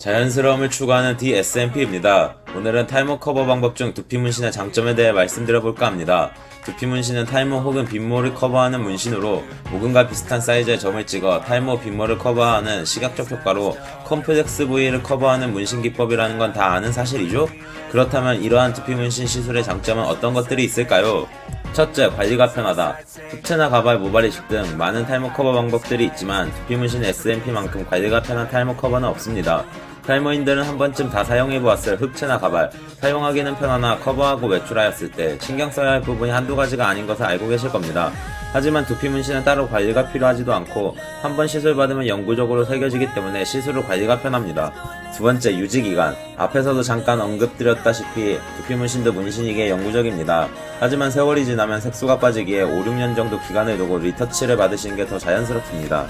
자연스러움을 추구하는 DSMP입니다. 오늘은 탈모 커버 방법 중 두피 문신의 장점에 대해 말씀드려볼까 합니다. 두피 문신은 탈모 혹은 빈모를 커버하는 문신으로 모근과 비슷한 사이즈의 점을 찍어 탈모 빈모를 커버하는 시각적 효과로 컴플렉스 부위를 커버하는 문신 기법이라는 건 다 아는 사실이죠? 그렇다면 이러한 두피 문신 시술의 장점은 어떤 것들이 있을까요? 첫째, 관리가 편하다. 흑채나 가발, 모발이식 등 많은 탈모 커버 방법들이 있지만 두피 문신 SMP만큼 관리가 편한 탈모 커버는 없습니다. 탈모인들은 한 번쯤 다 사용해보았을 흑채나 가발, 사용하기는 편하나 커버하고 외출하였을 때 신경 써야 할 부분이 한두 가지가 아닌 것을 알고 계실 겁니다. 하지만 두피 문신은 따로 관리가 필요하지도 않고 한 번 시술 받으면 영구적으로 새겨지기 때문에 시술 후 관리가 편합니다. 두 번째, 유지기간. 앞에서도 잠깐 언급드렸다시피 두피 문신도 문신이기에 영구적입니다. 하지만 세월이 지나면 색소가 빠지기에 5, 6년 정도 기간을 두고 리터치를 받으시는 게 더 자연스럽습니다.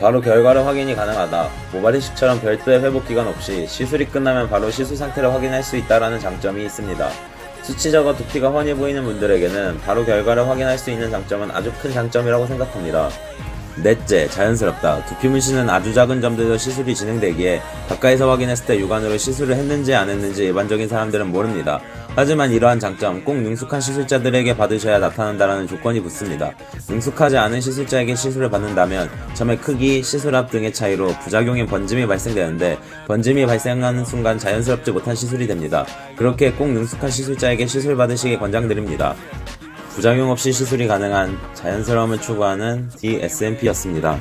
바로 결과를 확인이 가능하다. 모발 이식처럼 별도의 회복 기간 없이 시술이 끝나면 바로 시술 상태를 확인할 수 있다는 장점이 있습니다. 수치적으로 두피가 훤히 보이는 분들에게는 바로 결과를 확인할 수 있는 장점은 아주 큰 장점이라고 생각합니다. 넷째, 자연스럽다. 두피 문신은 아주 작은 점들도 시술이 진행되기에 가까이서 확인했을 때 육안으로 시술을 했는지 안 했는지 일반적인 사람들은 모릅니다. 하지만 이러한 장점 꼭 능숙한 시술자들에게 받으셔야 나타난다는 조건이 붙습니다. 능숙하지 않은 시술자에게 시술을 받는다면 점의 크기, 시술압 등의 차이로 부작용인 번짐이 발생되는데 번짐이 발생하는 순간 자연스럽지 못한 시술이 됩니다. 그렇게 꼭 능숙한 시술자에게 시술 받으시기 권장드립니다. 부작용 없이 시술이 가능한 자연스러움을 추구하는 DSMP였습니다.